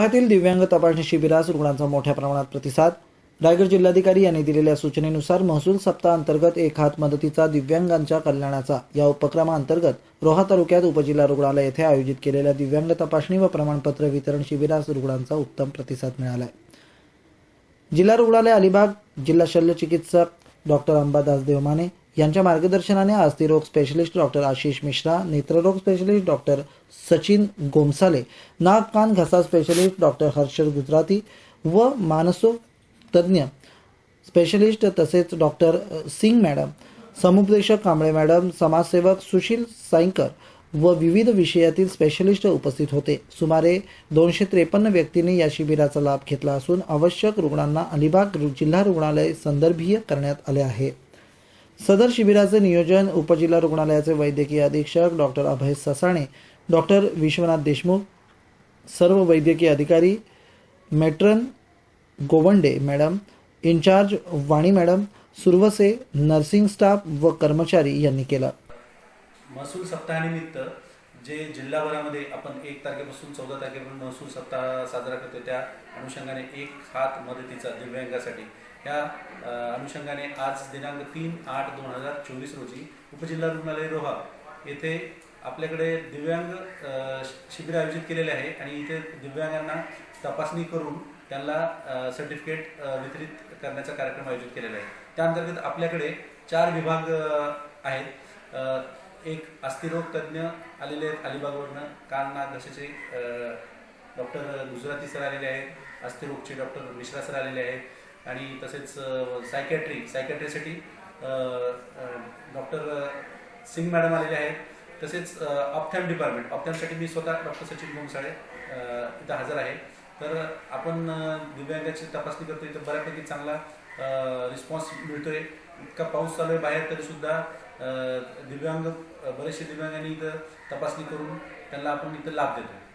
जिल्ह्यातील दिव्यांग तपासणी शिबिरास रुग्णांचा मोठ्या प्रमाणात प्रतिसाद. रायगड जिल्हाधिकारी यांनी दिलेल्या सूचनेनुसार महसूल सप्ताह अंतर्गत एक हात मदतीचा दिव्यांगांच्या कल्याणाचा या उपक्रमाअंतर्गत रोहा तालुक्यात उपजिल्हा रुग्णालय येथे आयोजित केलेल्या दिव्यांग तपासणी व प्रमाणपत्र वितरण शिबिरास रुग्णांचा उत्तम प्रतिसाद मिळाला जिल्हा रुग्णालय अलिबाग जिल्हा शल्य चिकित्सक डॉक्टर अंबादास देवमाने यांच्या मार्गदर्शनाने अस्थिरोग स्पेशलिस्ट डॉक्टर आशिष मिश्रा नेत्ररोग स्पेशलिस्ट डॉक्टर सचिन गोमसाले नाक कान घसा स्पेशलिस्ट डॉक्टर हर्षद गुजराती व मानसो तज्ज्ञ स्पेशलिस्ट तसेच डॉक्टर सिंग मॅडम समुपदेशक कांबळे मॅडम समाजसेवक सुशील साईंकर व विविध विषयातील स्पेशलिस्ट उपस्थित होते. सुमारे दोनशे त्रेपन्न व्यक्तींनी या शिबिराचा लाभ घेतला असून आवश्यक रुग्णांना अलिबाग जिल्हा रुग्णालय संदर्भीय करण्यात आले आहे. सदर शिबिराचे नियोजन उपजिल्हा रुग्णालयाचे वैद्यकीय अधीक्षक डॉक्टर अभय ससाणे डॉक्टर विश्वनाथ देशमुख सर्व वैद्यकीय अधिकारी matron Gowande madam incharge Wani madam Suravase nursing staff व कर्मचारी यांनी केलं. महसूल सप्ताहानिमित्त जे जिल्हाभरामध्ये आपण एक तारखेपासून चौदा तारखेपर्यंत महसूल सप्ताह साजरा करतो त्या अनुषंगाने एक हात मदतीचा दिव्यांगासाठी. ह्या अनुषंगाने आज दिनांक तीन आठ दोन हजार चोवीस रोजी उपजिल्हा रुग्णालय रोहा येथे आपल्याकडे दिव्यांग शिबिर आयोजित केलेले आहे आणि इथे दिव्यांगांना तपासणी करून त्यांना सर्टिफिकेट वितरित करण्याचा कार्यक्रम आयोजित केलेला आहे. त्याअंतर्गत आपल्याकडे चार विभाग आहेत. एक अस्थिरोग तज्ज्ञ आलेले आहेत अलिबागवरनं. कान नाक घशाचे डॉक्टर गुजराती सर आलेले आहेत. अस्थिरोगचे डॉक्टर मिश्रा सर आलेले आहेत. आणि तसेच सायकॅट्री सायकॅट्रीसाठी डॉक्टर सिंग मॅडम आलेले आहेत. तसेच ऑप्थॅम डिपार्टमेंट ऑप्थॅमसाठी मी स्वतः डॉक्टर सचिन गोमसाळे इथं हजर आहे. तर आपण दिव्यांगाची तपासणी करतो इथं बऱ्यापैकी चांगला रिस्पॉन्स मिळतोय. इतका पाऊस चालू आहे बाहेर तरीसुद्धा दिव्यांग बरेचसे दिव्यांगांनी इथं तपासणी करून त्यांना आपण इथं लाभ देतो